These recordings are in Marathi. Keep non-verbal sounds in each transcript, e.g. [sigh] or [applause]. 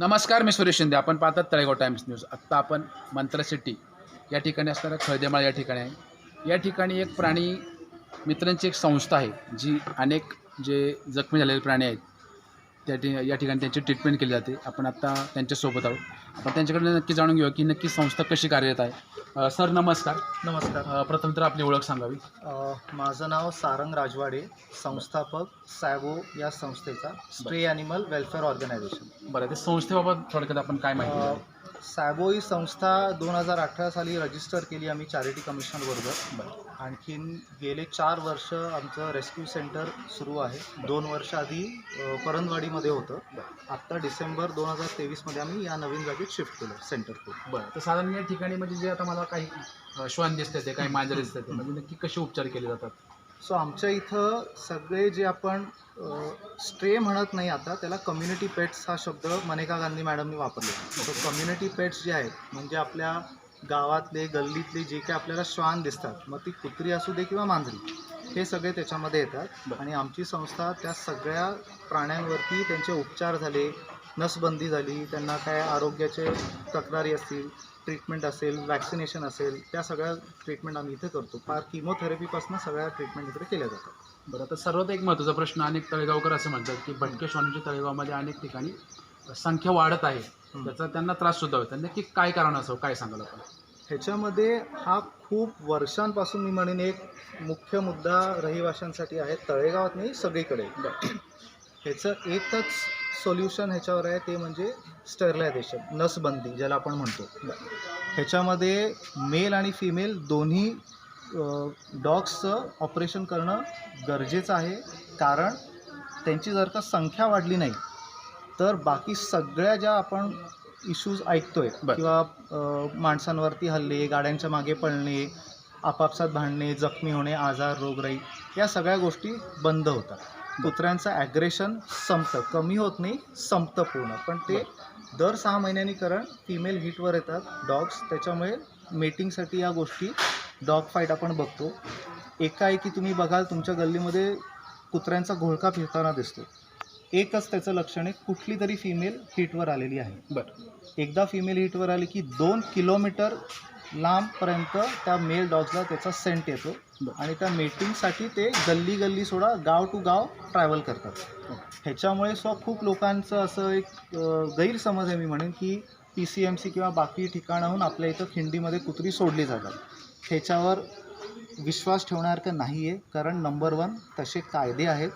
नमस्कार मी सुरेश शिंदे. आपण पाहतात तळेगाव टाइम्स न्यूज. आत्ता आपण मंत्रा सिटी या ठिकाणी असणारा खळदेमाळ या ठिकाणी आहे. या ठिकाणी एक प्राणी मित्रांची एक संस्था आहे जी अनेक जे जखमी झालेले प्राणी आहेत त्या या ठिकाणी त्यांची ट्रीटमेंट केली जाते. आपण आत्ता त्यांच्यासोबत आहोत. आपण त्यांच्याकडे नक्की जाणून घेऊया की नक्की संस्था कशी कार्यरत आहे. अ, सर नमस्कार. नमस्कार. अ, प्रथम तर आपली ओळख सांगावी. अ, माझं नाव सारंग राजवाडे संस्थापक सॅवो या संस्थेचा स्ट्रे ॲनिमल वेलफेअर ऑर्गनायझेशन. बरं ते संस्थेबाबत थोडक्यात आपण काय माहिती अ, द्याल? ही संस्था दोन हजार अठरा साली रजिस्टर केली आम्ही चॅरिटी कमिशनबरोबर बरं आणखीन गेले चार वर्ष आमचं रेस्क्यू सेंटर सुरू आहे. दोन वर्ष आधी परंदवाडीमध्ये होतं. आत्ता डिसेंबर दोन हजार तेवीसमध्ये आम्ही या नवीन जागेत शिफ्ट केलं सेंटर करून. बरं. तर साधारण या ठिकाणी म्हणजे जे आता मला काही श्वान दिसते ते काही मांजर दिसते ते म्हणजे नक्की कसे उपचार केले जातात? सो आमच्या इथं सगळे जे आपण स्ट्रे म्हणत नाही आता त्याला कम्युनिटी पेट्स हा शब्द मनेका गांधी मॅडमनी वापरले तर कम्युनिटी पेट्स जे आहेत म्हणजे आपल्या गावातले गल्लीतले जे काही आपल्याला श्वान दिसतात मग ती कुत्री असू दे किंवा मांजरी हे सगळे त्याच्यामध्ये येतात. आणि आमची संस्था त्या सगळ्या प्राण्यांवरती त्यांचे उपचार झाले नसबंदी झाली त्यांना काय आरोग्याचे तक्रारी असतील ट्रीटमेंट असेल वॅक्सिनेशन असेल त्या सगळ्या ट्रीटमेंट आम्ही इथे करतो. फार किमोथेरपीपासून सगळ्या ट्रीटमेंट इकडे केल्या जातात. बरं तर सर्वात एक महत्त्वाचा प्रश्न अनेक तळेगावकर असं म्हणतात की भटके श्वानांच्या तळेगावमध्ये अनेक ठिकाणी संख्या वाढत आहे. त्याचा त्यांना त्रास सुद्धा होतो. नक्की काय कारण असं काय सांगाल आपण? ह्याच्यामध्ये हा खूप वर्षांपासून मी म्हणेन एक मुख्य मुद्दा रहिवाशांसाठी आहे तळेगावात नाही सगळीकडे. ह्याचं एकच सोल्युशन ह्याच्यावर आहे ते म्हणजे स्टरलायझेशन नसबंदी ज्याला आपण म्हणतो. ह्याच्यामध्ये मेल आणि फिमेल दोन्ही डॉग्सचं ऑपरेशन करणं गरजेचं आहे. कारण त्यांची जर का संख्या वाढली नाही तर बाकी सगळ्या ज्या आपण इश्यूज ऐकतोय. किंवा माणसांवरती हल्ले गाड्यांच्या मागे पळणे आपापसात भांडणे जखमी होणे आजार रोगराई या सगळ्या गोष्टी बंद होतात. कुत्र्यांचं ॲग्रेशन संपतं. कमी होत नाही संपतं पूर्ण. पण ते दर सहा महिन्यांनी कारण फिमेल हिटवर येतात. डॉग्स त्याच्यामुळे मेटिंगसाठी या गोष्टी डॉग फाईट आपण बघतो. एकाएकी तुम्ही बघाल तुमच्या गल्लीमध्ये कुत्र्यांचा घोळका फिरताना दिसतो. एकच त्याचं लक्षण आहे कुठली तरी फिमेल हिटवर आलेली आहे. बरं. एकदा फिमेल हिटवर आली की दोन किलोमीटर लांबपर्यंत त्या मेल डॉग्सला त्याचा सेंट येतो. आणि त्या मेटिंगसाठी ते गल्ली गल्ली सोडा गाव टू गाव ट्रॅव्हल करतात ह्याच्यामुळे स्व खूप लोकांचं असं एक गैरसमज आहे मी म्हणेन की पी सी एम सी किंवा बाकी ठिकाणाहून आपल्या इथं खिंडीमध्ये कुत्री सोडली जातात. ह्याच्यावर विश्वास ठेवण्यासारखं नाही आहे कारण नंबर वन तसे कायदे आहेत.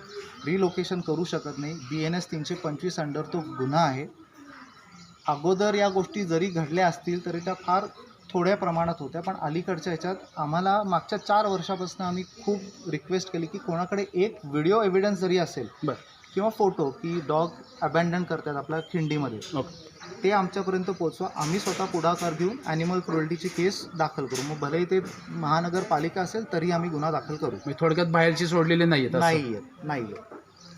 रिलोकेशन करू शकत नाही. बी एन एस तीनशे पंचवीस अंडर तो गुन्हा आहे. अगोदर या गोष्टी जरी घडल्या असतील तरी त्या फार थोड्या प्रमाणात होत्या. पण अलीकडच्या ह्याच्यात आम्हाला मागच्या चार वर्षापासून आम्ही खूप रिक्वेस्ट केली की कोणाकडे एक व्हिडिओ एव्हिडन्स जरी असेल बरं. किंवा फोटो की डॉग अबॅन्डन करतात आपल्या खिंडीमध्ये. ओके. ते आमच्यापर्यंत पोचवा आम्ही स्वतः पुढाकार घेऊन ॲनिमल क्रुएल्टीची केस दाखल करू. मग भलेही ते महानगरपालिका असेल तरी आम्ही गुन्हा दाखल करू. मी थोडक्यात बाहेरची सोडलेली नाही आहेत नाही आहेत नाही आहेत.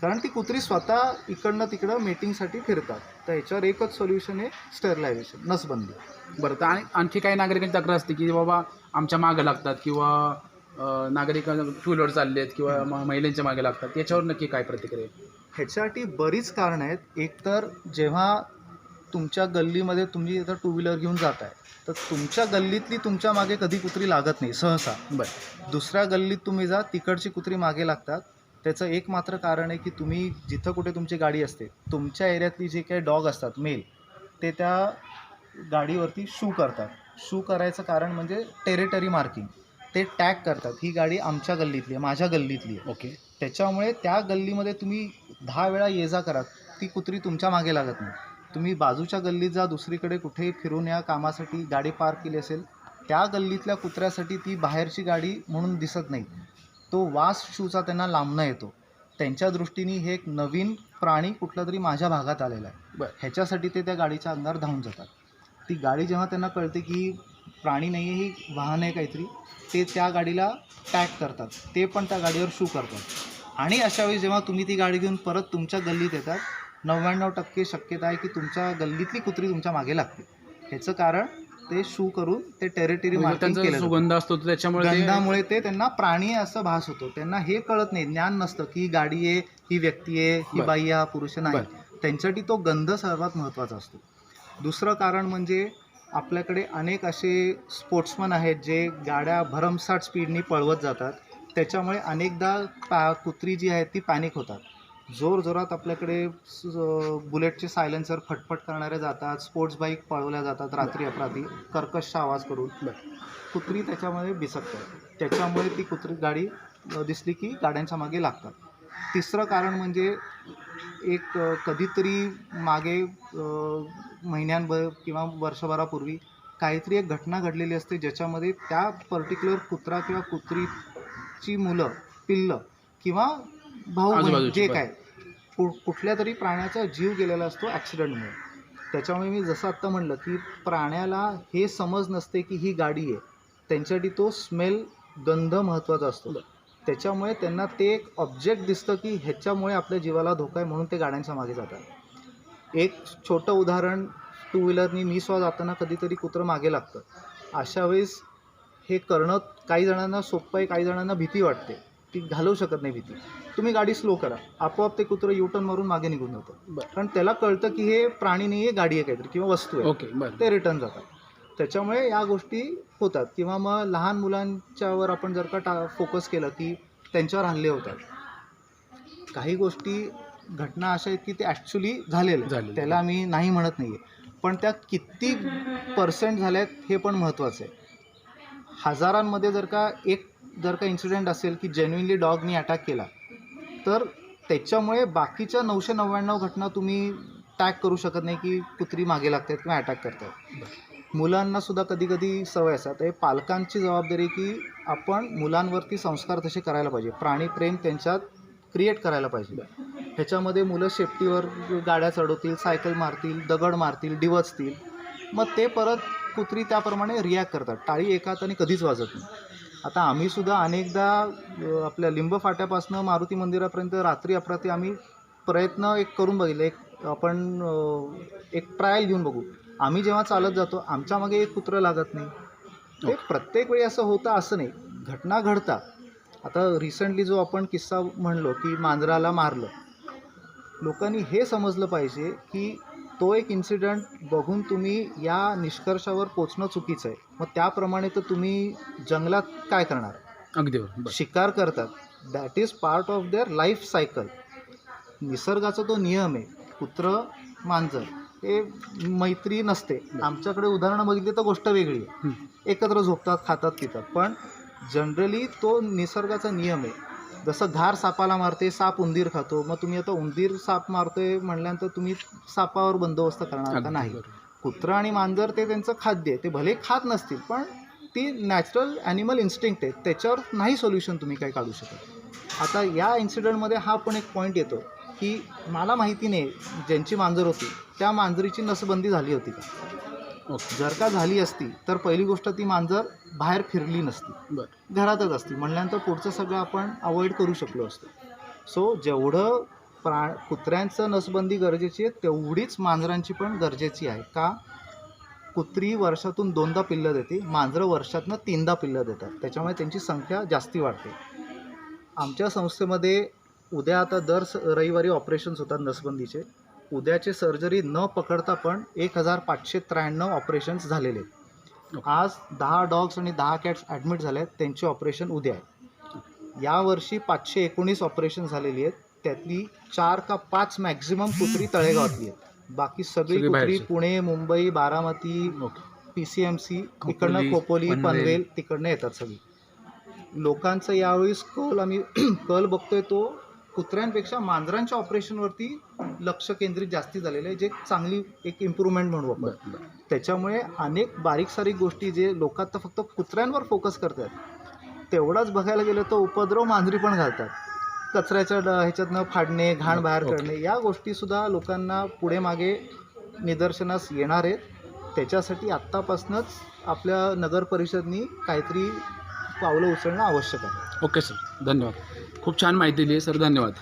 कारण ती कुत्री स्वतः इकडनं तिकडं मेटिंगसाठी फिरतात. तर ह्याच्यावर एकच सोल्युशन आहे स्टरलायझेशन नसबंदी. बरं तर आणि आणखी काही नागरिकांची तक्रार असते की बाबा आमच्या मागे लागतात किंवा अ, नागरिक टू व्हीलर चालले आहेत किंवा म- महिलांच्या मागे लागतात. याच्यावर नक्की काय प्रतिक्रिया आहे? ह्याच्यासाठी बरीच कारणं आहेत. एकतर जेव्हा तुमच्या गल्लीमध्ये तुम्ही आता टू व्हीलर घेऊन जात आहे तर तुमच्या गल्लीतली तुमच्या मागे कधी कुत्री लागत नाही सहसा. बरं. दुसऱ्या गल्लीत तुम्ही जा तिकडची कुत्री मागे लागतात. त्याचं एक मात्र कारण आहे की तुम्ही जिथं कुठे तुमची गाडी असते तुमच्या एरियातली जे काही डॉग असतात मेल ते त्या गाडीवरती शू करतात. शू करायचं कारण म्हणजे टेरिटरी मार्किंग. ते टॅग करतात ही गाडी आमच्या गल्लीतली आहे माझ्या गल्लीतली आहे. ओके. त्याच्यामुळे त्या गल्लीमध्ये तुम्ही दहा वेळा ये जा करा ती कुत्री तुमच्या मागे लागत नाही. तुम्ही बाजूच्या गल्लीत जा दुसरीकडे कुठेही फिरून या कामासाठी गाडी पार्क केली असेल त्या गल्लीतल्या कुत्र्यासाठी ती बाहेरची गाडी म्हणून दिसत नाही. तो वास शूचा त्यांना लांबणं येतो. त्यांच्या दृष्टीने हे एक नवीन प्राणी कुठला तरी माझ्या भागात आलेला आहे. बरं. ह्याच्यासाठी ते त्या गाडीच्या अंगावर धावून जातात. ती गाडी जेव्हा त्यांना कळते की प्राणी नाही आहे ही वाहन आहे काहीतरी ते त्या गाडीला टॅग करतात. ते पण त्या गाडीवर शू करतात. आणि अशा वेळी जेव्हा तुम्ही ती गाडी घेऊन परत तुमच्या गल्लीत येतात नव्याण्णव टक्के शक्यता आहे की तुमच्या गल्लीतली कुत्री तुमच्या मागे लागते ह्याचं कारण ते शू करून ते टेरिटरी म्हणजे मार्किंग. सुगंध असतो त्याच्यामुळे ते- गंधामुळे ते त्यांना प्राणी आहे असं भास होतो त्यांना हे कळत नाही ज्ञान नसतं की ही गाडी आहे ही व्यक्ती आहे ही. बाई आहे हा पुरुष आहे. नाही. त्यांच्यासाठी तो गंध सर्वात महत्त्वाचा असतो दुसरं कारण म्हणजे आपल्याकडे अनेक असे स्पोर्ट्समन आहेत जे गाड्या भरमसाठ स्पीडनी पळवत जातात त्याच्यामुळे अनेकदा पा कुत्री जी आहेत ती पॅनिक होतात जोर जोरात आपल्याकडे बुलेटचे सायलेन्सर फटफट करणारे जातात स्पोर्ट्स बाईक पळवल्या जातात रात्री अपरात्री कर्कश आवाज करून. कुत्री त्याच्यामध्ये बिसकतात त्याच्यामुळे ती कुत्री गाडी दिसली की गाड्यांच्या मागे लागतात. तिसरं कारण म्हणजे एक कधीतरी मागे महिन्यांभर किंवा वर्षभरापूर्वी काहीतरी एक घटना घडलेली असते ज्याच्यामध्ये त्या पर्टिक्युलर कुत्रा किंवा कुत्रीची मुलं पिल्लं किंवा भाऊ जे. काय कु कुठल्या तरी प्राण्याचा जीव गेलेला असतो ॲक्सिडेंटमुळे त्याच्यामुळे मी जसं आत्ता म्हणलं की प्राण्याला हे समज नसते की ही गाडी आहे. त्यांच्यासाठी तो स्मेल गंध महत्त्वाचा असतो. त्याच्यामुळे त्यांना ते एक ऑब्जेक्ट दिसतं की ह्याच्यामुळे आपल्या जीवाला धोका आहे म्हणून ते गाड्यांच्या मागे जातात. एक छोटं उदाहरण टू व्हीलरनी मी स्व जाताना कधीतरी कुत्रं मागे लागतं. अशा वेळेस हे करणं काही जणांना सोपं आहे काही जणांना भीती वाटते. ती घालवू शकत नाही भीती. तुम्ही गाडी स्लो करा. आपोआप ते कुत्रं युटर्न मारून मागे निघून जातं कारण त्याला कळतं की हे प्राणी नाही आहे गाडी आहे काहीतरी किंवा वस्तू आहे. ओके बरं. ते रिटर्न जातात. त्याच्यामुळे या गोष्टी होतात. किंवा मग लहान मुलांच्यावर आपण जर का टा फोकस केलं की त्यांच्यावर हल्ले होतात. काही गोष्टी घटना अशा आहेत की ते ॲक्च्युली झालेलं आहे. झालेलं. त्याला मी नाही म्हणत नाही आहे पण त्या किती पर्सेंट झाल्या आहेत हे पण महत्त्वाचं आहे. हजारांमध्ये जर का एक जर का इन्सिडेंट असेल की जेन्युनली डॉगनी अटॅक केला तर त्याच्यामुळे बाकीच्या नऊशे नव्याण्णव घटना तुम्ही टॅग करू शकत नाही की कुत्री मागे लागतात किंवा अटॅक करतात. मुलांना सुद्धा कधी कधी सवय असतात. हे पालकांची जबाबदारी की आपण मुलांवरती संस्कार तसे करायला पाहिजे. प्राणीप्रेम त्यांच्यात क्रिएट करायला पाहिजे. ह्याच्यामध्ये मुलं शेफ्टीवर गाड्या चढवतील सायकल मारतील दगड मारतील डिवचतील. मग ते परत कुत्री त्याप्रमाणे रिॲक्ट करतात. टाळी एका हाताने कधीच वाजत नाही. आता आम्ही सुद्धा अनेकदा आपल्या लिंब फाट्यापासून मारुती मंदिरापर्यंत रात्री अपरात्री आम्ही प्रयत्न एक करून बघितले. एक आपण एक ट्रायल घेऊन बघू. आम्ही जेव्हा चालत जातो आमच्या मागे एक कुत्रं लागत नाही. ते प्रत्येक वेळी असं होतं असं नाही. घटना घडतात आता रिसेंटली जो आपण किस्सा म्हणलो की मांजराला मारलं. लोकांनी हे समजलं पाहिजे की तो एक इन्सिडंट बघून तुम्ही या निष्कर्षावर पोचणं चुकीचं आहे. मग त्याप्रमाणे तर तुम्ही जंगलात काय करणार? अगदी शिकार करतात. That is part of their life cycle निसर्गाचा तो नियम आहे. कुत्र मांजर हे मैत्री नसते. आमच्याकडे उदाहरणं बघितली तर गोष्ट वेगळी आहे. एकत्र झोपतात खातात पितात. पण जनरली तो निसर्गाचा नियम आहे. जसं घार सापाला मारते साप उंदीर खातो मग तुम्ही आता उंदीर साप मारतोय म्हणल्यानंतर तुम्ही सापावर बंदोबस्त करणार का नाही. कुत्रं आणि मांजर ते त्यांचं खाद्य आहे ते भले खात नसतील पण ती नॅचरल ॲनिमल इन्स्टिंक्ट आहे त्याच्यावर नाही सोल्युशन तुम्ही काही काढू शकत. आता या इन्सिडेंटमध्ये हा पण एक पॉईंट येतो की मला माहिती नाही ज्यांची मांजर होती त्या मांजरीची नसबंदी झाली होती का? ओके जर का झाली असती तर पहिली गोष्ट ती मांजर बाहेर फिरली नसती. बरं. घरातच असती. म्हणल्यानंतर पुढचं सगळं आपण अवॉइड करू शकलो असतो. सो जेवढं प्रा कुत्र्यांचं नसबंदी गरजेची आहे तेवढीच मांजरांची पण गरजेची आहे. का? कुत्री वर्षातून दोनदा पिल्लं देते मांजरं वर्षातनं तीनदा पिल्लं देतात. त्याच्यामुळे त्यांची संख्या जास्ती वाढते. आमच्या संस्थेमध्ये उद्या आता दर स रविवारी ऑपरेशन्स होतात नसबंदीचे. उद्याचे सर्जरी न पकडता पण एक हजार पाचशे त्र्याण्णव ऑपरेशन्स झालेले आहेत. आज दहा डॉग्स आणि दहा कॅट्स ॲडमिट झाले आहेत. त्यांचे ऑपरेशन उद्या आहे. यावर्षी पाचशे एकोणीस ऑपरेशन झालेली आहेत. त्यातली चार का पाच मॅक्झिमम कुत्री तळेगावातली आहेत. बाकी सगळी कुत्री. Pune Mumbai Baramati P C M C इकडनं खोपोली पनवेल. पनवेल तिकडनं येतात सगळी. लोकांचं यावेळी कल आम्ही [clears throat] कल बघतोय तो कुत्र्यांपेक्षा मांजरांच्या ऑपरेशनवरती लक्ष केंद्रित जास्ती झालेलं आहे जे चांगली एक इम्प्रूव्हमेंट म्हणू आपण. त्याच्यामुळे अनेक बारीक सारीक गोष्टी जे लोक आता फक्त कुत्र्यांवर फोकस करतात तेवढाच बघायला गेलं तर उपद्रव मांजरी पण घालतात. कचऱ्याच्या ड- ह्याच्यातनं फाडणे घाण बाहेर. करणे या गोष्टीसुद्धा लोकांना पुढे मागे निदर्शनास येणार आहेत. त्याच्यासाठी आत्तापासूनच आपल्या नगर परिषदनी काहीतरी पावलं उचलणं आवश्यक आहे. ओके सर धन्यवाद. खूप छान माहिती दिली सर धन्यवाद.